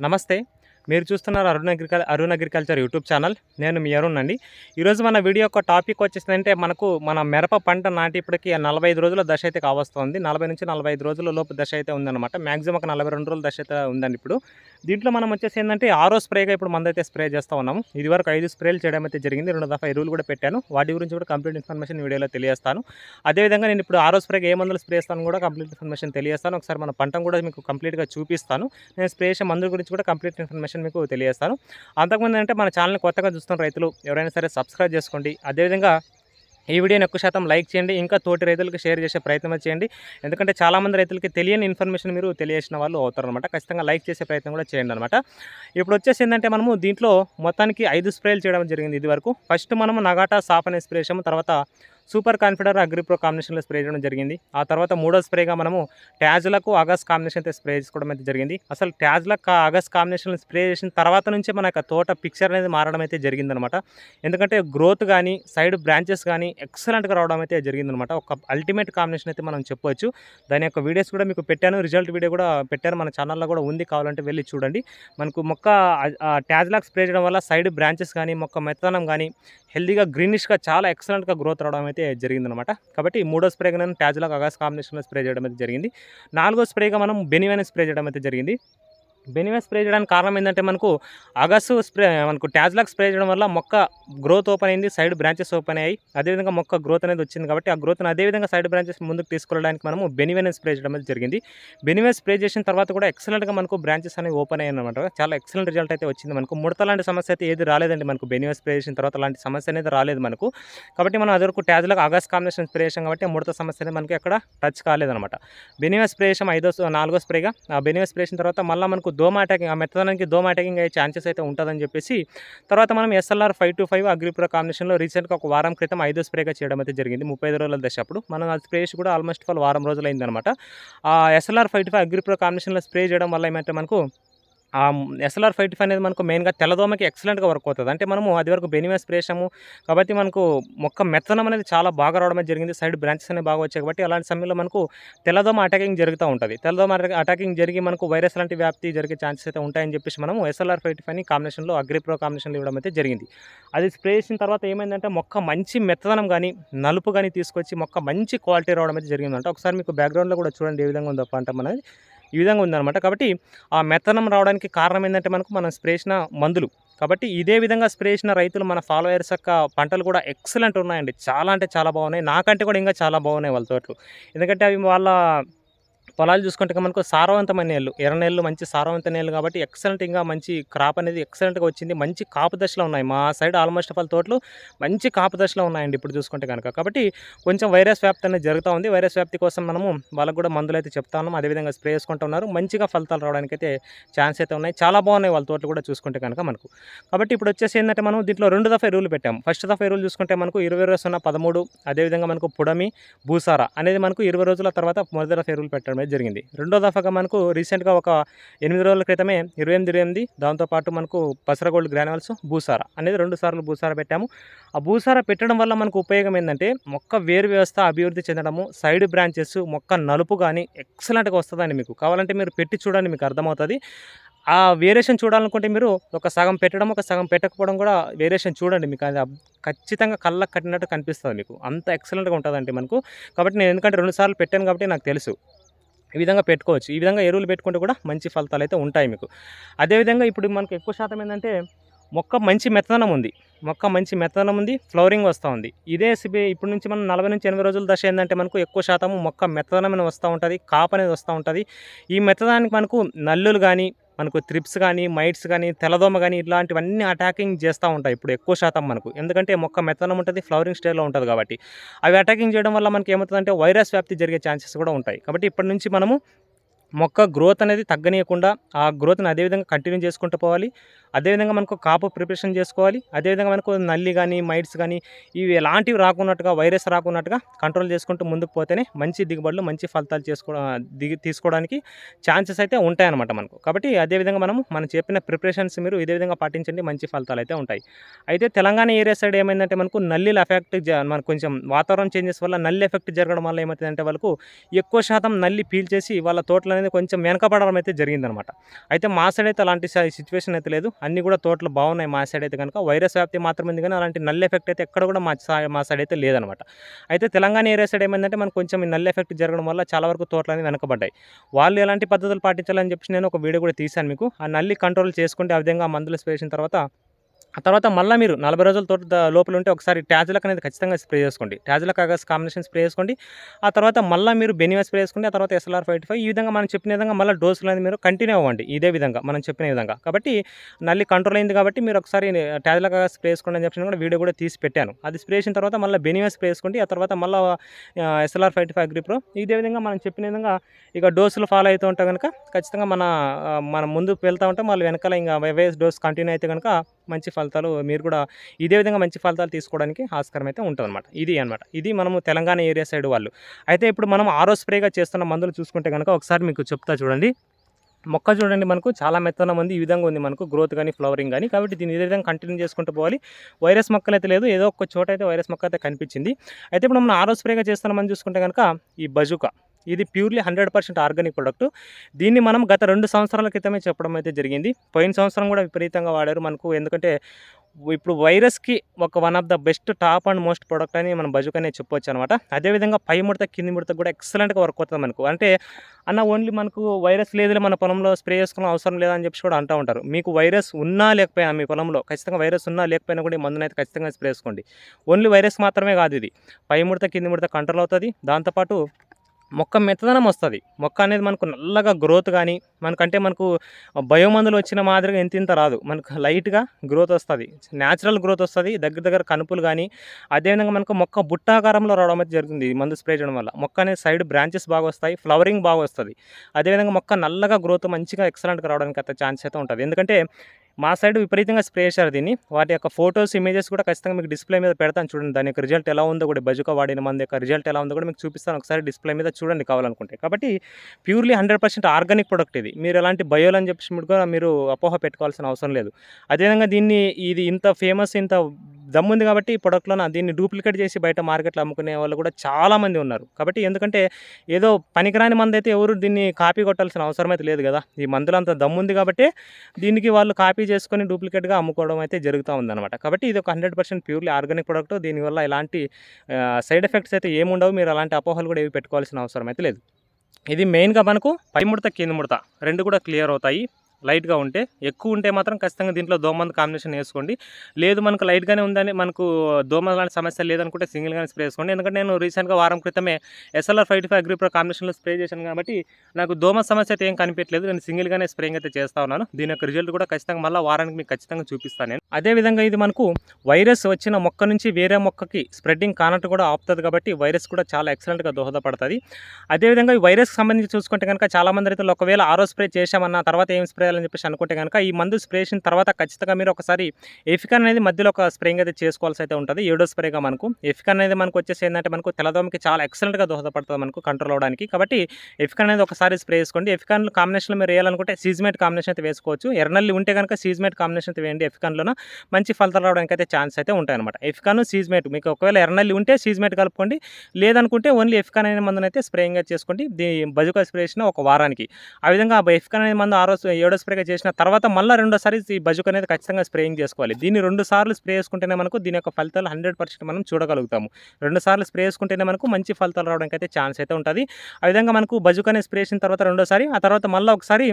నమస్తే. మీరు చూస్తున్నారు అరుణ్ అగ్రికల్ అరుణ్ అగ్రికల్చర్ యూట్యూబ్ ఛానల్. నేను మీ అరుణ్ అండి. ఈరోజు మన వీడియో యొక్క టాపిక్ వచ్చేసిందంటే మనకు మన మిరప పంట నాటి ఇప్పటికి నలభై ఐదు రోజుల దశ అయితే కావస్తుంది. నలభై నుంచి నలభై ఐదు రోజుల లోపు దశ అయితే ఉందన్నమాట. మ్యాక్సిమం ఒక నలభై రెండు రోజుల దశ అయితే ఉందండి ఇప్పుడు. దీంట్లో మనం వచ్చేసి ఏంటంటే ఆరో స్ప్రేగా ఇప్పుడు మందైతే స్ప్రే చేస్తూ ఉన్నాము. ఇది వరకు ఐదు స్ప్రేలు చేయడం అయితే జరిగింది. రెండు దఫా ఎరువులు కూడా పెట్టాను. వాటి గురించి కూడా కంప్లీట్ ఇన్ఫర్మేషన్ వీడియోలో తెలియజేస్తాను. అదేవిధంగా నేను ఇప్పుడు ఆరో స్ప్రేగా ఏ మందులు స్ప్రే చేస్తాను కూడా కంప్లీట్ ఇన్ఫర్మేషన్ తెలియజేస్తాను. ఒకసారి మన పంటను కూడా మీకు కంప్లీట్గా చూపిస్తాను. నేను స్ప్రే చేసే మందుల గురించి కూడా కంప్లీట్ ఇన్ఫర్మేషన్ మీకు తెలియజేస్తాను. అంతకుముందు అంటే మన ఛానల్ని కొత్తగా చూస్తున్న రైతులు ఎవరైనా సరే సబ్స్క్రైబ్ చేసుకోండి. అదేవిధంగా ఈ వీడియోని ఎక్కువ శాతం లైక్ చేయండి. ఇంకా తోటి రైతులకు షేర్ చేసే ప్రయత్నం చేయండి. ఎందుకంటే చాలామంది రైతులకి తెలియని ఇన్ఫర్మేషన్ మీరు తెలియజేసిన వాళ్ళు అవుతారనమాట ఖచ్చితంగా లైక్ చేసే ప్రయత్నం కూడా చేయండి అనమాట ఇప్పుడు వచ్చేసి ఏంటంటే మనము దీంట్లో మొత్తానికి ఐదు స్ప్రేలు చేయడం జరిగింది ఇది వరకు ఫస్ట్ మనము నగాటా సాఫ్ అనే స్ప్రే చేసాము. తర్వాత సూపర్ కాన్ఫిడర్ అగ్రిప్రో కాంబినేషన్లో స్ప్రే చేయడం జరిగింది. ఆ తర్వాత మూడో స్ప్రేగా మనము ట్యాజ్లకు ఆగస్ కాంబినేషన్ అయితే స్ప్రే చేసుకోవడం అయితే జరిగింది. అసలు ట్యాజ్లకు ఆగస్ కాంబినేషన్ స్ప్రే చేసిన తర్వాత నుంచే మన యొక్క తోట పిక్చర్ అనేది మారడం అయితే జరిగిందనమాట. ఎందుకంటే గ్రోత్ కానీ సైడ్ బ్రాంచెస్ కానీ ఎక్సలెంట్గా రావడం అయితే జరిగిందనమాట. ఒక అల్టిమేట్ కాంబినేషన్ అయితే మనం చెప్పొచ్చు. దాని యొక్క వీడియోస్ కూడా మీకు పెట్టాను. రిజల్ట్ వీడియో కూడా పెట్టాను. మన ఛానల్లో కూడా ఉంది కావాలంటే వెళ్ళి చూడండి. మనకు మొక్క ట్యాజ్లాక్ స్ప్రే చేయడం వల్ల సైడ్ బ్రాంచెస్ కానీ మొక్క మెత్తనం కానీ హెల్దీగా గ్రీనిష్గా చాలా ఎక్సలెంట్గా గ్రోత్ రావడం అయితే అయితే జరిగిందనమాట కాబట్టి మూడో స్ప్రేగా నేను ట్యాజ్లాక్ అగాస్ కాంబినేషన్లో స్ప్రే చేయడం అయితే జరిగింది. నాలుగో స్ప్రేగా మనం బెనివైన స్ప్రే చేయడం అయితే జరిగింది. బెనివే స్ప్రే చేయడానికి కారణం ఏంటంటే మనకు అగస్సు స్ప్రే మనకు ట్యాజ్లాక్ స్ప్రే చేయడం వల్ల మొక్క గ్రోత్ ఓపెన్ అయింది సైడ్ బ్రాంచెస్ ఓపెన్ అయ్యాయి. అదేవిధంగా మొక్క గ్రోత్ అనేది వచ్చింది కాబట్టి ఆ గ్రోత్ను అదేవిధంగా సైడ్ బ్రాంచెస్ ముందుకు తీసుకెళ్ళడానికి మనము బెనివెన్ స్ప్రే చేయడం అనేది జరిగింది. బెనివే స్ప్రే చేసిన తర్వాత కూడా ఎక్సలెంట్గా మనకు బ్రాంచెస్ అనేవి ఓపెన్ అయ్యాయి అనమాట చాలా ఎక్సలెంట్ రిజల్ట్ అయితే వచ్చింది మనకు. ముడత లాంటి సమస్య అయితే ఏది రాలేదండి మనకు. బెనివే స్ప్రే చేసిన తర్వాత లాంటి సమస్య అనేది రాలేదు మనకు. కాబట్టి మనం అదివరకు ట్యాజ్లాక్ అగస్ కాంబినేషన్ స్ప్రే చేసాం కాబట్టి ముడత సమస్య అనేది మనకి అక్కడ టచ్ కాలేదనమాట బెనివే స్ప్రే చేసాం ఐదో నాలుగో స్ప్రేగా. ఆ బెనివే స్ప్రే చేసిన తర్వాత మళ్ళీ మనకు దోమ అటాకింగ్ ఆ మెత్తదానికి దోమ అటాకింగ్ అయ్యే ఛాన్సెస్ అయితే ఉంటుందని చెప్పేసి తర్వాత మనం SLR five two five Agripro కాంబినేషన్లో రీసెంట్గా ఒక వారం క్రితం ఐదో స్ప్రేగా చేయడం అయితే జరిగింది. ముప్పై ఐదు రోజుల దశ అప్పుడు. మనం అది స్ప్రే కూడా ఆల్మోస్ట్ ఫాల్ వారం రోజులు అయిందనమాట ఆ SLR five two five Agripro కాంబినేషన్లో స్ప్రే చేయడం వల్ల ఏమంటే మనకు ఆ ఎస్ఎల్ఆర్ ఫైవ్ ఫైవ్ అనేది మనకు మెయిన్గా తెల్లదోమకి ఎక్సలెంట్గా వర్క్ అవుతుంది. అంటే మనము అది వరకు బెనివేస్ స్ప్రేసాము కాబట్టి మనకు మొక్క మెత్తనం అనేది చాలా బాగా రావడం జరిగింది. సైడ్ బ్రాంచెస్ అనేవి బాగా వచ్చాయి కాబట్టి అలాంటి సమయంలో మనకు తెల్లదోమ అటాకింగ్ జరుగుతూ ఉంటుంది. తెల్లదోమ అటాకింగ్ జరిగి మనకు వైరస్ లాంటి వ్యాప్తి జరిగే ఛాన్సెస్ అయితే ఉంటాయని చెప్పేసి మనము ఎస్ఎల్ఆర్ ఫైవ్ ఫైవ్ని కాంబినేషన్లో అగ్రిప్రో కాంబినేషన్లో ఇవ్వడం అయితే జరిగింది. అది స్ప్రే చేసిన తర్వాత ఏమైందంటే మొక్క మంచి మెత్తదనం కానీ నలుపు కానీ తీసుకొచ్చి మొక్క మంచి క్వాలిటీ రావడం అయితే జరిగిందంటే. ఒకసారి మీకు బ్యాక్గ్రౌండ్లో కూడా చూడండి ఏ విధంగా ఉందో పంట మనది ఈ విధంగా ఉందన్నమాట. కాబట్టి ఆ మెత్తనం రావడానికి కారణం ఏంటంటే మనకు మనం స్ప్రే చేసిన మందులు. కాబట్టి ఇదే విధంగా స్ప్రే చేసిన రైతులు మన ఫాలోయర్స్ యొక్క పంటలు కూడా ఎక్సలెంట్ ఉన్నాయండి. చాలా అంటే చాలా బాగున్నాయి. నాకంటే కూడా ఇంకా చాలా బాగున్నాయి వాళ్ళ తోటలు. ఎందుకంటే అవి వాళ్ళ పొలాలు చూసుకుంటే మనకు సారవంతమైన నేళ్ళు. ఎర్ర నేళ్ళు మంచి సారవంత నేళ్ళు కాబట్టి ఎక్సలెంట్ ఇంకా మంచి క్రాప్ అనేది ఎక్సలెంట్గా వచ్చింది. మంచి కాపు దశలో ఉన్నాయి. మా సైడ్ ఆల్మోస్ట్ ఆల్ తోటలు మంచి కాపు దశలో ఉన్నాయండి ఇప్పుడు చూసుకుంటే కనుక. కాబట్టి కొంచెం వైరస్ వ్యాప్తి అనేది జరుగుతూ ఉంది. వైరస్ వ్యాప్తి కోసం మనము వాళ్ళకు కూడా మందులు అయితే చెప్తాను అదేవిధంగా స్ప్రే చేసుకుంటున్నారు మంచిగా ఫలితాలు రావడానికి అయితే ఛాన్స్ అయితే ఉన్నాయి. చాలా బాగున్నాయి వాళ్ళ తోటలు కూడా చూసుకుంటే కనుక మనకు. కాబట్టి ఇప్పుడు వచ్చేసి ఏంటంటే మనం దీంట్లో రెండు దఫా ఎరువులు పెట్టాము ఫస్ట్ దఫా ఎరువులు చూసుకుంటే మనకు ఇరవై రోజు ఉన్న పదమూడు అదేవిధంగా మనకు పుడమి భూసార అనేది మనకు ఇరవై రోజుల తర్వాత మొదటి దఫా ఎరువులు పెట్టడం అనేది జరిగింది. రెండో దఫాగా మనకు రీసెంట్గా ఒక ఎనిమిది రోజుల క్రితమే ఇరవై ఎనిమిది ఇరవై ఎనిమిది దాంతోపాటు మనకు పసరగోల్డ్ గ్రానువల్స్ భూసార అనేది రెండు సార్లు భూసార పెట్టాము. ఆ భూసార పెట్టడం వల్ల మనకు ఉపయోగం ఏంటంటే మొక్క వేరు వ్యవస్థ అభివృద్ధి చెందడము సైడ్ బ్రాంచెస్ మొక్క నలుపు కానీ ఎక్సలెంట్గా వస్తుందండి మీకు. కావాలంటే మీరు పెట్టి చూడండి మీకు అర్థమవుతుంది. ఆ వేరియేషన్ చూడాలనుకుంటే మీరు ఒక సగం పెట్టడం ఒక సగం పెట్టకపోవడం కూడా వేరియేషన్ చూడండి మీకు. అది ఖచ్చితంగా కళ్ళకు కట్టినట్టు కనిపిస్తుంది మీకు. అంత ఎక్సలెంట్గా ఉంటుందండి మనకు. కాబట్టి నేను ఎందుకంటే రెండు సార్లు పెట్టాను కాబట్టి నాకు తెలుసు. ఈ విధంగా పెట్టుకోవచ్చు. ఈ విధంగా ఎరువులు పెట్టుకుంటే కూడా మంచి ఫలితాలు అయితే ఉంటాయి మీకు. అదేవిధంగా ఇప్పుడు మనకు ఎక్కువ శాతం ఏంటంటే మొక్క మంచి మెత్తదనం ఉంది. మొక్క మంచి మెత్తదనం ఉంది ఫ్లవరింగ్ వస్తూ ఉంది. ఇదే సిబి ఇప్పటి నుంచి మనం నలభై నుంచి ఎనభై రోజుల దశ ఏంటంటే మనకు ఎక్కువ శాతం మొక్క మెత్తనం అనేది వస్తూ ఉంటుంది కాపు అనేది వస్తూ ఉంటుంది. ఈ మెత్తదానికి మనకు నల్లులు కానీ మనకు త్రిప్స్ కానీ మైట్స్ కానీ తెల్లదోమ కానీ ఇలాంటివన్నీ అటాకింగ్ చేస్తూ ఉంటాయి. ఇప్పుడు ఎక్కువ శాతం మనకు. ఎందుకంటే మొక్క మెత్తనం ఉంటుంది ఫ్లవరింగ్ స్టేజ్లో ఉంటుంది కాబట్టి. అవి అటాకింగ్ చేయడం వల్ల మనకి ఏమవుతుందంటే వైరస్ వ్యాప్తి జరిగే ఛాన్సెస్ కూడా ఉంటాయి. కాబట్టి ఇప్పటి నుంచి మనము మొక్క గ్రోత్ అనేది తగ్గనీయకుండా ఆ గ్రోత్ని అదేవిధంగా కంటిన్యూ చేసుకుంటూ పోవాలి. అదేవిధంగా మనకు కాపు ప్రిపరేషన్ చేసుకోవాలి. అదేవిధంగా మనకు నల్లి కానీ మైట్స్ కానీ ఇవి ఎలాంటివి రాకున్నట్టుగా వైరస్ రాకున్నట్టుగా కంట్రోల్ చేసుకుంటూ ముందుకు పోతేనే మంచి దిగుబడులు మంచి ఫలితాలు చేసుకోవడం దిగి తీసుకోవడానికి ఛాన్సెస్ అయితే ఉంటాయన్నమాట మనకు. కాబట్టి అదేవిధంగా మనం మనం చెప్పిన ప్రిపరేషన్స్ మీరు ఇదే విధంగా పాటించండి మంచి ఫలితాలు అయితే ఉంటాయి. అయితే తెలంగాణ ఏరియా సైడ్ ఏమైందంటే మనకు నల్లిల ఎఫెక్ట్ మనకు కొంచెం వాతావరణం చేంజెస్ వల్ల నల్లి ఎఫెక్ట్ జరగడం వల్ల ఏమవుతుందంటే వాళ్ళకు ఎక్కువ శాతం నల్లి పీల్చేసి వాళ్ళ తోటలు అనేది కొంచెం వెనకబడడం అయితే జరిగిందనమాట. అయితే మా సైడ్ అయితే అలాంటి సిచ్యువేషన్ అయితే లేదు. అన్ని కూడా తోటలు బాగున్నాయి మా సైడ్ అయితే కనుక. వైరస్ వ్యాప్తి మాత్రమే ఉంది కానీ అలాంటి నల్ల ఎఫెక్ట్ అయితే ఎక్కడ కూడా మా సై- మా సైడ్ అయితే లేదనమాట. అయితే తెలంగాణ ఏరియా సైడ్ ఏమైందంటే మనకు కొంచెం ఈ నల్లి ఎఫెక్ట్ జరగడం వల్ల చాలా వరకు తోటలు అనేవి వెనకబడ్డాయి. వాళ్ళు ఎలాంటి పద్ధతులు పాటించాలని చెప్పి నేను ఒక వీడియో కూడా తీశాను మీకు. ఆ నల్లి కంట్రోల్ చేసుకుంటే ఆ విధంగా మందులు స్పేసిన తర్వాత ఆ తర్వాత మళ్ళీ మీరు నలభై రోజుల తోట లోపల ఉంటే ఒకసారి ట్యాజ్లక్ అనేది ఖచ్చితంగా స్ప్రే చేసుకోండి. ట్యాజ్లక్ అగస్ కాంబినేషన్ స్ప్రే చేసుకోండి. ఆ తర్వాత మళ్ళీ మీరు బెనివా స్ప్రే చేసుకోండి ఆ తర్వాత ఎస్ఎల్ఆర్ ఫైవ్ ఫైవ్ ఈ విధంగా మనం చెప్పిన విధంగా మళ్ళీ డోసులు అనేది మీరు కంటిన్యూ అవ్వండి. ఇదే విధంగా మనం చెప్పిన విధంగా. కాబట్టి నల్లి కంట్రోల్ అయింది కాబట్టి మీరు ఒకసారి ట్యాజ్లక్ అగస్ స్ప్రే చేసుకోండి అని చెప్పి కూడా వీడియో కూడా తీసి పెట్టాను. అది స్ప్రే చేసిన తర్వాత మళ్ళీ బెనివా స్ప్రే చేసుకోండి. ఆ తర్వాత మళ్ళీ SLR five five Agripro ఇదే విధంగా మనం చెప్పిన విధంగా ఇక డోసులు ఫాలో అవుతూ ఉంటే కనుక ఖచ్చితంగా మన మన మనం ముందుకు వెళ్తూ ఉంటే. మళ్ళీ వెనకాల ఇంకా వైవేస్ డోస్ కంటిన్యూ అయితే కనుక మంచి ఫలితాలు మీరు కూడా ఇదే విధంగా మంచి ఫలితాలు తీసుకోవడానికి ఆస్కారం అయితే ఉంటుందన్నమాట. ఇది అన్నమాట. ఇది మనము తెలంగాణ ఏరియా సైడ్ వాళ్ళు. అయితే ఇప్పుడు మనం ఆరో స్ప్రేగా చేస్తున్న మందులు చూసుకుంటే కనుక ఒకసారి మీకు చెప్తా చూడండి. మొక్క చూడండి మనకు చాలా మెత్తన ఉంది ఈ విధంగా ఉంది మనకు గ్రోత్ కానీ ఫ్లవరింగ్ కానీ కాబట్టి దీన్ని ఇదే విధంగా కంటిన్యూ చేసుకుంటూ పోవాలి. వైరస్ మొక్కలు అయితే లేదు ఏదో ఒక చోట అయితే వైరస్ మొక్క అయితే కనిపించింది. అయితే ఇప్పుడు మనం ఆరో స్ప్రేగా చేస్తున్నామని చూసుకుంటే కనుక ఈ బజుకా. ఇది purely hundred percent organic product. దీన్ని మనం గత రెండు సంవత్సరాల క్రితమే చెప్పడం అయితే జరిగింది. పోయిన సంవత్సరం కూడా విపరీతంగా వాడారు. మనకు ఎందుకంటే ఇప్పుడు వైరస్కి ఒక one of the best top and most product అని మనం బజుక్ అనేది చెప్పొచ్చు అనమాట. అదేవిధంగా పై ముడత కింది ముడత కూడా ఎక్సలెంట్గా వర్క్ అవుతుంది మనకు. అంటే అన్న ఓన్లీ మనకు వైరస్ లేదులే మన పొలంలో స్ప్రే చేసుకోవడం అవసరం లేదని చెప్పి కూడా అంటూ ఉంటారు. మీకు వైరస్ ఉన్నా లేకపోయినా మీ పొలంలో ఖచ్చితంగా వైరస్ ఉన్నా లేకపోయినా కూడా ఈ మందునైతే ఖచ్చితంగా స్ప్రే చేసుకోండి. ఓన్లీ వైరస్ మాత్రమే కాదు ఇది. పై ముడత కింది ముడత కంట్రోల్ అవుతుంది. దాంతోపాటు మొక్క మెత్తదనం వస్తుంది. మొక్క అనేది మనకు నల్లగా గ్రోత్ కానీ మనకంటే మనకు బయోమందులు వచ్చిన మాదిరిగా ఎంత ఇంత రాదు. మనకు లైట్గా గ్రోత్ వస్తుంది. న్యాచురల్ గ్రోత్ వస్తుంది. దగ్గర దగ్గర కనుపులు కానీ అదేవిధంగా మనకు మొక్క బుట్టాకారంలో రావడం అయితే జరుగుతుంది మందు స్ప్రే చేయడం వల్ల. మొక్క అనేది సైడ్ బ్రాంచెస్ బాగా వస్తాయి ఫ్లవరింగ్ బాగా వస్తుంది. అదేవిధంగా మొక్క నల్లగా గ్రోత్ మంచిగా ఎక్సలెంట్గా రావడానికి అయితే ఛాన్స్ అయితే ఉంటుంది. ఎందుకంటే మా సైడ్ విపరీతంగా స్ప్రే చేశారు దీన్ని. వాటి యొక్క ఫొటోస్ ఇమేజెస్ కూడా ఖచ్చితంగా మీకు డిస్ప్లే మీద పెడతాను చూడండి. దాని యొక్క రిజల్ట్ ఎలా ఉందో కూడా బజుక వాడిన మంది యొక్క రిజల్ట్ ఎలా ఉందో కూడా మీకు చూపిస్తాను. ఒకసారి డిస్ప్లే మీద చూడండి కావాలనుకుంటే. కాబట్టి purely hundred percent organic product ఇది. మీరు ఎలాంటి బయోలు అని చెప్పి కూడా మీరు అపోహ పెట్టుకోవాల్సిన అవసరం లేదు. అదేవిధంగా దీన్ని ఇది ఇంత ఫేమస్ ఇంత దమ్ముంది కాబట్టి ఈ ప్రొడక్ట్లో దీన్ని డూప్లికేట్ చేసి బయట మార్కెట్లో అమ్ముకునే వాళ్ళు కూడా చాలామంది ఉన్నారు. కాబట్టి ఎందుకంటే ఏదో పనికిరాని మంది అయితే ఎవరు దీన్ని కాపీ కొట్టాల్సిన అవసరం అయితే లేదు కదా. ఈ మందులంతా అంత దమ్ముంది కాబట్టి దీనికి వాళ్ళు కాపీ చేసుకొని డూప్లికేట్గా అమ్ముకోవడం అయితే జరుగుతూ ఉందన్నమాట. కాబట్టి ఇది ఒక hundred percent purely organic product దీనివల్ల ఎలాంటి సైడ్ ఎఫెక్ట్స్ అయితే ఏముండవు మీరు అలాంటి అపోహలు కూడా ఏవి పెట్టుకోవాల్సిన అవసరం అయితే లేదు. ఇది మెయిన్గా మనకు పై ముడత కింద ముడత రెండు కూడా క్లియర్ అవుతాయి. లైట్గా ఉంటే ఎక్కువ ఉంటే మాత్రం ఖచ్చితంగా దీంట్లో దోమందు కాంబినేషన్ వేసుకోండి. లేదు మనకు లైట్గానే ఉందని మనకు దోమ లాంటి సమస్య లేదనుకుంటే సింగిల్గానే స్ప్రే చేసుకోండి. ఎందుకంటే నేను రీసెంట్గా వారం క్రితమే ఎస్ఎల్ఆర్ ఫైవ్ ఫైవ్ అగ్రిప్రో కాంబినేషన్లో స్ప్రే చేశాను కాబట్టి నాకు దోమ సమస్య అయితే ఏం కనిపించలేదు నేను సింగిల్గానే స్ప్రేయింగ్ అయితే చేస్తా ఉన్నాను. దీని యొక్క రిజల్ట్ కూడా ఖచ్చితంగా మళ్ళీ వారానికి మీకు ఖచ్చితంగా చూపిస్తాను నేను. అదేవిధంగా ఇది మనకు వైరస్ వచ్చిన మొక్క నుంచి వేరే మొక్కకి స్ప్రెడ్డింగ్ కానట్టు కూడా ఆపుతుంది కాబట్టి వైరస్ కూడా చాలా ఎక్సలెంట్గా దోహదపడుతుంది. అదేవిధంగా ఈ వైరస్కి సంబంధించి చూసుకుంటే కనుక చాలామంది రైతులు ఒకవేళ ఆరో స్ప్రే చేశామన్న తర్వాత ఏం స్ప్రే చేయాలని చెప్పేసి అనుకుంటే కనుక ఈ మందు స్ప్రే చేసిన తర్వాత ఖచ్చితంగా మీరు ఒకసారి ఎఫికాన్ అనేది మధ్యలో ఒక స్ప్రేయింగ్ అయితే చేసుకోవాల్సి అయితే ఉంటుంది. ఏడో స్ప్రేగా మనకు. ఎఫికన్ అనేది మనకు వచ్చేసి ఏంటంటే మనకు తెల్లదోమకి చాలా ఎక్సలెంట్గా దోహదపడుతుంది మనకు కంట్రోల్ అవడానికి కాబట్టి ఎఫికన్ అనేది ఒకసారి స్ప్రే చేసుకోండి. ఎఫికన్ కాంబినేషన్లో మీరు వేయాలనుకుంటే సీజ్మేట్ కాంబినేషన్ అయితే వేసుకోవచ్చు. ఎర్రనల్లి ఉంటే కనుక సీజ్మేట్ కాంబినేషన్ అయితే వేయండి ఎఫికన్లో మంచి ఫలితాలు రావడానికి అయితే ఛాన్స్ అయితే ఉంటాయన్నమాట. ఎఫికాన్ సీజ్మేట్ మీకు ఒకవేళ ఎర్రనల్లి ఉంటే సీజ్మేట్ కలుపుకోండి. లేదనుకుంటే ఓన్లీ ఎఫికాన్ అనే మందును అయితే స్ప్రేయింగ్ చేసుకోండి దీ బజుకా స్ప్రే చేసిన ఒక వారానికి. ఆ విధంగా ఎఫికన్ ఎఫికాన్ అనే మందు ఆరో ఏడో స్ప్రేగా చేసిన తర్వాత మళ్ళీ రెండోసారి ఈ బజుక్ అనేది ఖచ్చితంగా స్ప్రేయింగ్ చేసుకోవాలి. దీన్ని రెండు సార్లు స్ప్రే చేసుకుంటేనే మనకు దీని యొక్క ఫలితాలు హండ్రెడ్ పర్సెంట్ మనం చూడగలుగుతాము. రెండు సార్లు స్ప్రే చేసుకుంటేనే మనకు మంచి ఫలితాలు రావడానికి అయితే ఛాన్స్ అయితే ఉంటుంది. ఆ విధంగా మనకు బజుక్ అనేది స్ప్రే చేసిన తర్వాత రెండోసారి ఆ తర్వాత మళ్ళీ ఒకసారి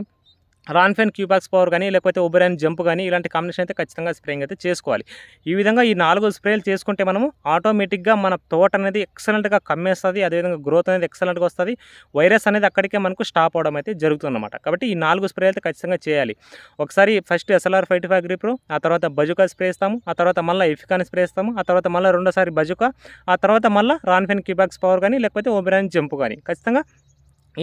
రాన్ఫెన్ క్యూబాక్స్ పవర్ కానీ లేకపోతే ఒబెరాన్ జంప్ కానీ ఇలాంటి కాంబినేషన్ అయితే ఖచ్చితంగా స్ప్రేయింగ్ అయితే చేసుకోవాలి. ఈ విధంగా ఈ నాలుగు స్ప్రేలు చేసుకుంటే మనము ఆటోమేటిక్గా మన తోట అనేది ఎక్సలెంట్గా కమ్మేస్తుంది అదేవిధంగా గ్రోత్ అనేది ఎక్సలెంట్గా వస్తుంది. వైరస్ అనేది అక్కడికే మనకు స్టాప్ అవడం అయితే జరుగుతుందన్నమాట. కాబట్టి ఈ నాలుగు స్ప్రే అయితే ఖచ్చితంగా చేయాలి. ఒకసారి first SLR five five Agripro ఆ తర్వాత బజుకా స్ప్రే ఇస్తాము ఆ తర్వాత మళ్ళీ ఎఫికాన్ స్ప్రే ఇస్తాము ఆ తర్వాత మళ్ళీ రెండోసారి బజుకా ఆ తర్వాత మళ్ళీ రాన్ఫెన్ క్యూబాక్స్ పవర్ కానీ లేకపోతే ఓబెరాన్ జంప్ కానీ ఖచ్చితంగా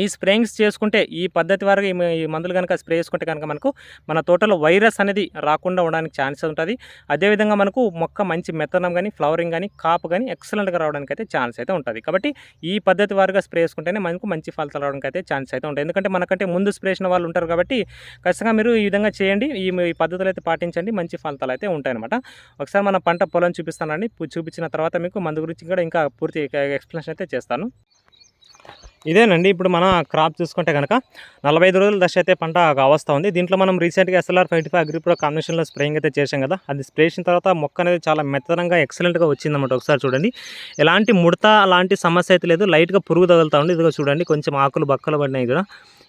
ఈ స్ప్రేయింగ్స్ చేసుకుంటే ఈ పద్ధతి వరకు ఈ మందులు కనుక స్ప్రే చేసుకుంటే కనుక మనకు మన తోటలో వైరస్ అనేది రాకుండా ఉండడానికి ఛాన్సెస్ ఉంటుంది. అదేవిధంగా మనకు మొక్క మంచి మెత్తనం కానీ ఫ్లవరింగ్ కానీ కాపు కానీ ఎక్సలెంట్గా రావడానికి అయితే ఛాన్స్ అయితే ఉంటుంది. కాబట్టి ఈ పద్ధతి వారుగా స్ప్రే చేసుకుంటేనే మనకు మంచి ఫలితాలు రావడానికి అయితే ఛాన్స్ అయితే ఉంటాయి ఎందుకంటే మనకంటే ముందు స్ప్రే చేసిన వాళ్ళు ఉంటారు కాబట్టి ఖచ్చితంగా మీరు ఈ విధంగా చేయండి. ఈ పద్ధతులు అయితే పాటించండి. మంచి ఫలితాలు అయితే ఉంటాయన్నమాట. ఒకసారి మన పంట పొలం చూపిస్తానండి. చూపించిన తర్వాత మీకు మందు గురించి కూడా ఇంకా పూర్తి ఎక్స్ప్లెనేషన్ అయితే చేస్తాను. ఇదేనండి. ఇప్పుడు మన క్రాప్ చూసుకుంటే కనుక నలభై ఐదు రోజుల దశ అయితే పంట అవస్థ ఉంది. దీంట్లో మనం రీసెంట్గా ఎస్ఎల్ఆర్ ఫైవ్ ఫైవ్ అగ్రిప్రో కాంబినేషన్లో స్ప్రేయింగ్ అయితే చేసాం కదా. అది స్ప్రే చేసిన తర్వాత మొక్క అనేది చాలా మెత్తనంగా ఎక్సలెంట్గా వచ్చిందన్నమాట ఒకసారి చూడండి. ఎలాంటి ముడత అలాంటి సమస్య అయితే లేదు. లైట్గా పురుగు తగులుతా ఉంది. ఇదిగో చూడండి. కొంచెం ఆకులు బక్కలు పడినాయి కూడా.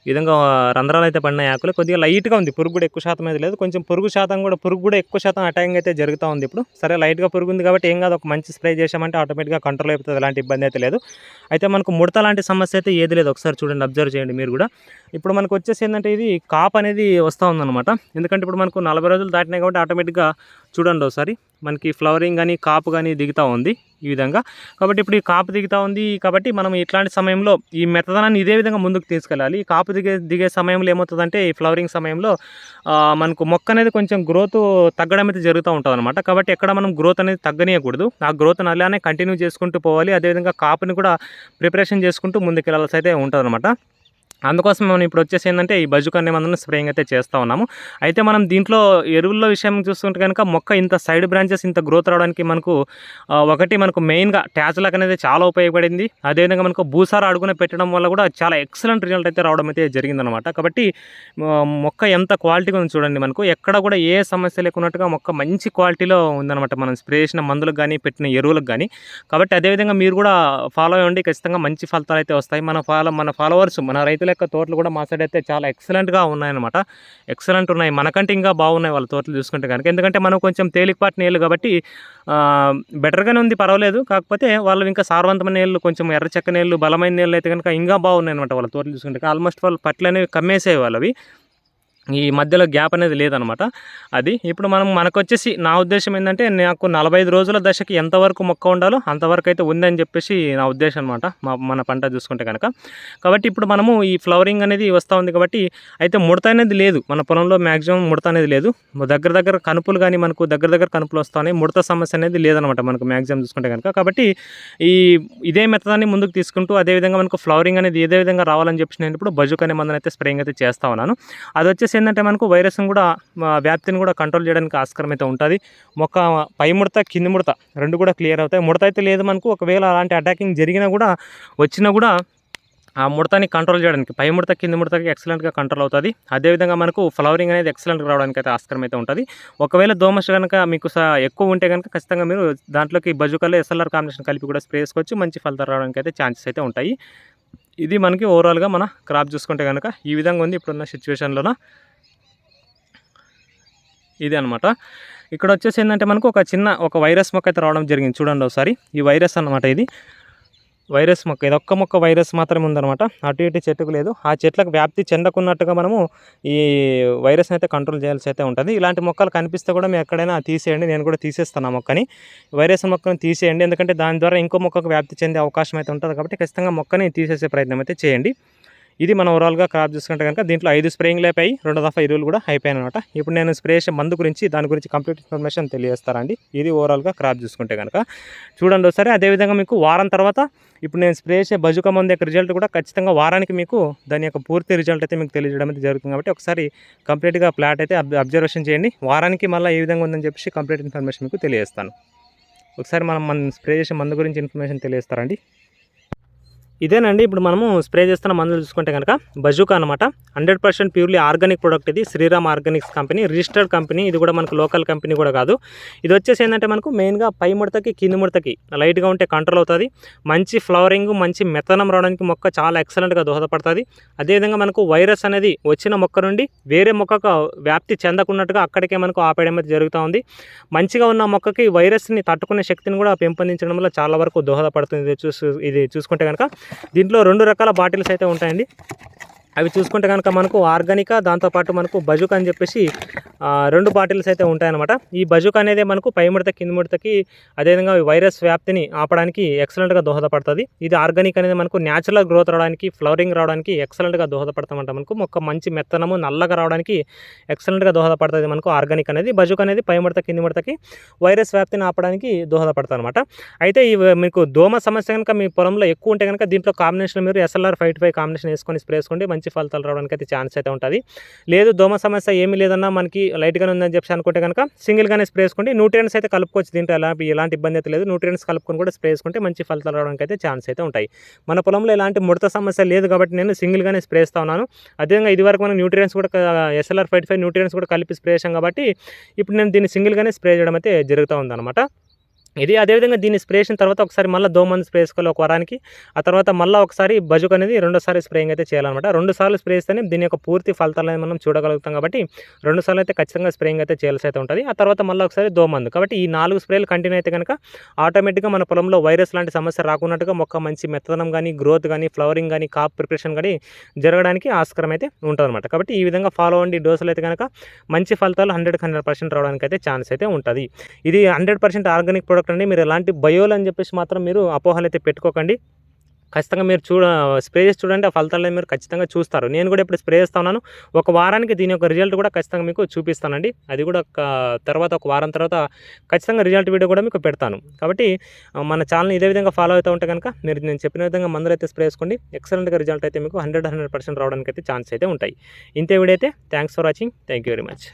ఈ విధంగా రంధ్రాలు అయితే పడిన ఆకులు. కొద్దిగా లైట్గా ఉంది. పురుగు కూడా ఎక్కువ శాతం అయితే లేదు. కొంచెం పురుగు శాతం కూడా పురుగు కూడా ఎక్కువ శాతం అటాకింగ్ అయితే జరుగుతూ ఉంది ఇప్పుడు. సరే లైట్గా పురుగు ఉంది కాబట్టి ఏం కాదు. ఒక మంచి స్ప్రే చేసామంటే ఆటోమేటిక్గా కంట్రోల్ అయిపోతుంది. ఎలాంటి ఇబ్బంది అయితే లేదు. అయితే మనకు ముడత లాంటి సమస్య అయితే ఏది లేదు. ఒకసారి చూడండి అబ్జర్వ్ చేయండి మీరు కూడా. ఇప్పుడు మనకు వచ్చేసి ఏంటంటే ఇది కాప్ అనేది వస్తూ ఉందన్నమాట. ఎందుకంటే ఇప్పుడు మనకు నలభై రోజులు దాటినాయి కాబట్టి ఆటోమేటిక్గా చూడండి ఒకసారి. మనకి ఫ్లవరింగ్ కానీ కాపు కానీ దిగుతూ ఉంది ఈ విధంగా. కాబట్టి ఇప్పుడు ఈ కాపు దిగుతూ ఉంది కాబట్టి మనం ఇట్లాంటి సమయంలో ఈ మెత్తదనాన్ని ఇదే విధంగా ముందుకు తీసుకెళ్ళాలి. ఈ కాపు దిగే దిగే సమయంలో ఏమవుతుందంటే ఈ ఫ్లవరింగ్ సమయంలో మనకు మొక్క అనేది కొంచెం గ్రోత్ తగ్గడం అయితే జరుగుతూ ఉంటుంది అనమాట కాబట్టి ఎక్కడ మనం గ్రోత్ అనేది తగ్గనీయకూడదు. ఆ గ్రోత్ అలానే కంటిన్యూ చేసుకుంటూ పోవాలి. అదేవిధంగా కాపుని కూడా ప్రిపరేషన్ చేసుకుంటూ ముందుకు వెళ్ళాల్సి అయితే ఉంటుంది అనమాట అందుకోసం మనం ఇప్పుడు వచ్చేసి ఏంటంటే ఈ బజుక్ అనే మందును స్ప్రేయింగ్ అయితే చేస్తూ ఉన్నాము. అయితే మనం దీంట్లో ఎరువుల్లో విషయం చూసుకుంటే కనుక మొక్క ఇంత సైడ్ బ్రాంచెస్ ఇంత గ్రోత్ రావడానికి మనకు ఒకటి మనకు మెయిన్గా ట్యాచ్లక్ అనేది చాలా ఉపయోగపడింది. అదేవిధంగా మనకు భూసార అడుగున పెట్టడం వల్ల కూడా చాలా ఎక్సలెంట్ రిజల్ట్ అయితే రావడం అయితే జరిగిందనమాట కాబట్టి మొక్క ఎంత క్వాలిటీగా ఉంది చూడండి మనకు. ఎక్కడ కూడా ఏ సమస్య లేకున్నట్టుగా మొక్క మంచి క్వాలిటీలో ఉందన్నమాట మనం స్ప్రే చేసిన మందులకు కానీ పెట్టిన ఎరువులకు కానీ కాబట్టి అదేవిధంగా మీరు కూడా ఫాలో అవ్వండి ఖచ్చితంగా మంచి ఫలితాలు అయితే వస్తాయి. మన ఫాలో మన ఫాలోవర్స్ మన రైతుల యొక్క తోటలు కూడా మా సైడ్ అయితే చాలా ఎక్సలెంట్గా ఉన్నాయన్నమాట. ఎక్సలెంట్ ఉన్నాయి. మనకంటే ఇంకా బాగున్నాయి వాళ్ళ తోటలు చూసుకుంటే కనుక. ఎందుకంటే మనం కొంచెం తేలికపాటి నీళ్ళు కాబట్టి బెటర్గానే ఉంది పర్వాలేదు. కాకపోతే వాళ్ళు ఇంకా సారవంతమైన నీళ్ళు కొంచెం ఎర్ర చెక్క నీళ్ళు బలమైన నీళ్ళు అయితే కనుక ఇంకా బాగున్నాయి అనమాట వాళ్ళ తోటలు చూసుకుంటే. ఆల్మోస్ట్ వాళ్ళు పట్లనేవి కమ్మేసేవి వాళ్ళవి. ఈ మధ్యలో గ్యాప్ అనేది లేదనమాట. అది ఇప్పుడు మనం మనకు వచ్చేసి నా ఉద్దేశం ఏంటంటే నాకు నలభై ఐదు రోజుల దశకి ఎంతవరకు మొక్క ఉండాలో అంతవరకు అయితే ఉందని చెప్పేసి నా ఉద్దేశం అనమాట మా మన పంట చూసుకుంటే కనుక కాబట్టి ఇప్పుడు మనము ఈ ఫ్లవరింగ్ అనేది వస్తూ ఉంది కాబట్టి అయితే ముడత అనేది లేదు. మన పొలంలో మ్యాక్సిమం ముడత అనేది లేదు. దగ్గర దగ్గర కనుపులు కానీ మనకు దగ్గర దగ్గర కనుపులు వస్తాయి ముడత సమస్య అనేది లేదనమాట మనకు మ్యాక్సిమం చూసుకుంటే కనుక కాబట్టి ఈ ఇదే మెథడాన్ని ముందుకు తీసుకుంటూ అదేవిధంగా మనకు ఫ్లవరింగ్ అనేది ఏదే విధంగా రావాలని చెప్పి నేను ఇప్పుడు బజుక్ అనే మందని అయితే స్ప్రేయింగ్ అయితే చేస్తా ఉన్నాను. అది వచ్చేసి ఏంటంటే మనకు వైరస్ని కూడా వ్యాప్తిని కూడా కంట్రోల్ చేయడానికి ఆస్కారం అయితే ఉంటుంది. మొక్క పై ముడత కింది ముడత రెండు కూడా క్లియర్ అవుతాయి. ముడత అయితే లేదు మనకు. ఒకవేళ అలాంటి అటాకింగ్ జరిగినా కూడా వచ్చినా కూడా ఆ ముడతని కంట్రోల్ చేయడానికి పై ముడత కింది ముడతకి ఎక్సలెంట్గా కంట్రోల్ అవుతుంది. అదేవిధంగా మనకు ఫ్లవరింగ్ అనేది ఎక్సలెంట్గా రావడానికి అయితే ఆస్కారం అయితే ఉంటుంది. ఒకవేళ దోమస్ కనుక మీకు స- ఎక్కువ ఉంటే కనుక ఖచ్చితంగా మీరు దాంట్లోకి బజుకల్లో ఎస్ఎల్ఆర్ కాంబినేషన్ కలిపి కూడా స్ప్రే చేసుకోవచ్చు. మంచి ఫలితాలు రావడానికి అయితే ఛాన్సెస్ అయితే ఉంటాయి. ఇది మనకి ఓవరాల్గా మన క్రాప్ చూసుకుంటే కనుక ఈ విధంగా ఉంది. ఇప్పుడున్న సిచ్యువేషన్లోన ఇది అనమాట ఇక్కడ వచ్చేసి ఏంటంటే మనకు ఒక చిన్న ఒక వైరస్ మొక్క అయితే రావడం జరిగింది. చూడండి ఒకసారి. ఈ వైరస్ అన్నమాట ఇది. వైరస్ మొక్క. ఇది ఒక్క మొక్క వైరస్ మాత్రమే ఉందన్నమాట. అటు ఇటు చెట్టుకు లేదు. ఆ చెట్లకు వ్యాప్తి చెందకున్నట్టుగా మనము ఈ వైరస్ని అయితే కంట్రోల్ చేయాల్సి అయితే ఉంటుంది. ఇలాంటి మొక్కలు కనిపిస్తే కూడా మేము ఎక్కడైనా తీసేయండి. నేను కూడా తీసేస్తాను ఆ మొక్కని. వైరస్ మొక్కని తీసేయండి. ఎందుకంటే దాని ద్వారా ఇంకో మొక్కకు వ్యాప్తి చెందే అవకాశం అయితే ఉంటుంది కాబట్టి ఖచ్చితంగా మొక్కని తీసేసే ప్రయత్నం అయితే చేయండి. ఇది మనం ఓవరాల్గా క్రాప్ చూసుకుంటే కనుక దీంట్లో ఐదు స్ప్రేయింగ్లు అయిపోయి రెండు దఫా ఎరువులు కూడా అయిపోయాయి అనమాట ఇప్పుడు నేను స్ప్రే మందు గురించి దాని గురించి కంప్లీట్ ఇన్ఫర్మేషన్ తెలియజేస్తారండి ఇది ఓవరాల్గా క్రాప్ చూసుకుంటే కనుక. చూడండి ఒకసారి అదేవిధంగా మీకు వారం తర్వాత ఇప్పుడు నేను స్ప్రే చేసే బజుక మందు యొక్క రిజల్ట్ కూడా ఖచ్చితంగా వారానికి మీకు దాని యొక్క పూర్తి రిజల్ట్ అయితే మీకు తెలియజేయడం అయితే జరుగుతుంది కాబట్టి ఒకసారి కంప్లీట్గా ప్లాట్ అయితే అబ్జర్వేషన్ చేయండి. వారానికి మళ్ళీ ఏ విధంగా ఉందని చెప్పేసి కంప్లీట్ ఇన్ఫర్మేషన్ మీకు తెలియజేస్తాను. ఒకసారి మనం మన స్ప్రే చేసే మందు గురించి ఇన్ఫర్మేషన్ తెలియజేస్తారండి ఇదేనండి ఇప్పుడు మనము స్ప్రే చేస్తున్న మందులు చూసుకుంటే కనుక బజూకా అనమాట hundred percent purely organic product ఇది. Sriram organics company registered company ఇది కూడా మనకు లోకల్ కంపెనీ కూడా కాదు. ఇది వచ్చేసి ఏంటంటే మనకు మెయిన్గా పై ముడతకి కింది ముడతకి లైట్గా ఉంటే కంట్రోల్ అవుతుంది. మంచి ఫ్లవరింగ్ మంచి మెత్తనం రావడానికి మొక్క చాలా ఎక్సలెంట్గా దోహదపడుతుంది. అదేవిధంగా మనకు వైరస్ అనేది వచ్చిన మొక్క నుండి వేరే మొక్కకు వ్యాప్తి చెందకున్నట్టుగా అక్కడికే మనకు ఆపేయడం అయితే జరుగుతూ ఉంది. మంచిగా ఉన్న మొక్కకి వైరస్ని తట్టుకునే శక్తిని కూడా పెంపొందించడం వల్ల చాలా వరకు దోహదపడుతుంది. ఇది చూసు ఇది చూసుకుంటే కనుక దీంట్లో రెండు రకాల బాటిల్స్ అయితే ఉంటాయండి. అవి చూసుకుంటే కనుక మనకు ఆర్గానికా దాంతోపాటు మనకు బజుక్ అని చెప్పేసి రెండు బాటిల్స్ అయితే ఉంటాయన్నమాట. ఈ బజుక్ అనేది మనకు పై ముడత కింది ముడతకి అదేవిధంగా వైరస్ వ్యాప్తిని ఆపడానికి ఎక్సలెంట్గా దోహదపడుతుంది. ఇది ఆర్గానిక్ అనేది మనకు న్యాచురల్ గ్రోత్ రావడానికి ఫ్లవరింగ్ రావడానికి ఎక్సలెంట్గా దోహదపడతామంట మనకు. మొక్క మంచి మెత్తనము నల్లగా రావడానికి ఎక్సలెంట్గా దోహదపడుతుంది మనకు ఆర్గానిక్ అనేది. బజుక్ అనేది పై ముడత కింది ముడతకి వైరస్ వ్యాప్తిని ఆపడానికి దోహదపడుతుంది అనమాట అయితే ఈ మీకు దోమ సమస్య కనుక మీ పొలంలో ఎక్కువ ఉంటే కనుక దీంట్లో కాంబినేషన్ మీరు ఎస్ఎల్ఆర్ ఫైవ్ ఫైవ్ కాంబినేషన్ వేసుకొని స్ప్రే చేసుకోండి మంచి మంచి ఫలితాలు రావడానికి అయితే ఛాన్స్ అయితే ఉంటుంది. లేదు దోమ సమస్య ఏమీ లేదన్నా మనకి లైట్గానే ఉందని చెప్పి అనుకుంటే కనుక సింగిల్గానే స్ప్రే చేసుకోండి న్యూట్రియన్స్ అయితే కలుపుకోవచ్చు దీంట్లో. ఎలాంటి ఎలాంటి ఇబ్బంది అయితే లేదు. న్యూట్రియన్స్ కలుపుకొని కూడా స్ప్రే చేసుకుంటే మంచి ఫలితాలు రావడానికి అయితే ఛాన్స్ అయితే ఉంటాయి. మన పొలంలో ఎలాంటి ముడత సమస్య లేదు కాబట్టి నేను సింగిల్గానే స్ప్రే చేస్తా ఉన్నాను. అదేవిధంగా ఇదివరకు మనం న్యూట్రియన్స్ కూడా ఎస్ఎల్ఆర్ ఫైవ్ ఫైవ్ న్యూట్రియన్స్ కూడా కలిపి స్ప్రే చేసాం కాబట్టి ఇప్పుడు నేను దీన్ని సింగిల్గానే స్ప్రే చేయడం అయితే జరుగుతూ ఉందన్నమాట. ఇది అదేవిధంగా దీన్ని స్ప్రే చేసిన తర్వాత ఒకసారి మళ్ళీ దోమంది స్ప్రే చేసుకోవాలి ఒక వారానికి. ఆ తర్వాత మళ్ళీ ఒకసారి బజుక్ అనేది రెండోసారి స్ప్రేయింగ్ అయితే చేయాలన్నమాట. రెండు సార్లు స్ప్రే చేస్తేనే దీని యొక్క పూర్తి ఫలితాలు అనేది మనం చూడగలుగుతాం కాబట్టి రెండు సార్లు అయితే ఖచ్చితంగా స్ప్రేయింగ్ అయితే చేయాల్సి అయితే ఉంటుంది. ఆ తర్వాత మళ్ళీ ఒకసారి దోమందు కాబట్టి ఈ నాలుగు స్ప్రేలు కంటిన్యూ అయితే కనుక ఆటోమేటిక్గా మన పొలంలో వైరస్ లాంటి సమస్య రాకున్నట్టుగా మొక్క మంచి మెత్తదనం కానీ గ్రోత్ కానీ ఫ్లవరింగ్ కానీ కాప్ ప్రిపరేషన్ కానీ జరగడానికి ఆస్కారం అయితే ఉంటుందన్నమాట. కాబట్టి ఈ విధంగా ఫాలో అండి డోసులు అయితే కనుక మంచి ఫలితాలు హండ్రెడ్ హండ్రెడ్ పర్సెంట్ రావడానికి అయితే ఛాన్స్ అయితే ఉంటుంది. ఇది హండ్రెడ్ పర్సెంట్ ఆర్గానిక్ ప్రొడక్ట్ అండి మీరు ఎలాంటి బయోలు అని చెప్పేసి మాత్రం మీరు అపోహలు అయితే పెట్టుకోకండి. ఖచ్చితంగా మీరు చూడ స్ప్రే చేసి చూడండి. ఆ ఫలితాలను మీరు ఖచ్చితంగా చూస్తారు. నేను కూడా ఇప్పుడు స్ప్రే చేస్తా ఉన్నాను. ఒక వారానికి దీని యొక్క రిజల్ట్ కూడా ఖచ్చితంగా మీకు చూపిస్తానండి. అది కూడా ఒక తర్వాత ఒక వారం తర్వాత ఖచ్చితంగా రిజల్ట్ వీడియో కూడా మీకు పెడతాను. కాబట్టి మన ఛానల్ ఇదే విధంగా ఫాలో అవుతూ ఉంటే కనుక మీరు నేను చెప్పిన విధంగా మందులు అయితే స్ప్రే చేసుకోండి. ఎక్సలెంట్గా రిజల్ట్ అయితే మీకు హండ్రెడ్ హండ్రెడ్ పర్సెంట్ రావడానికి అయితే ఛాన్స్ అయితే ఉంటాయి. ఇంతే వీడియో అయితే. Thanks for watching. Thank you very much.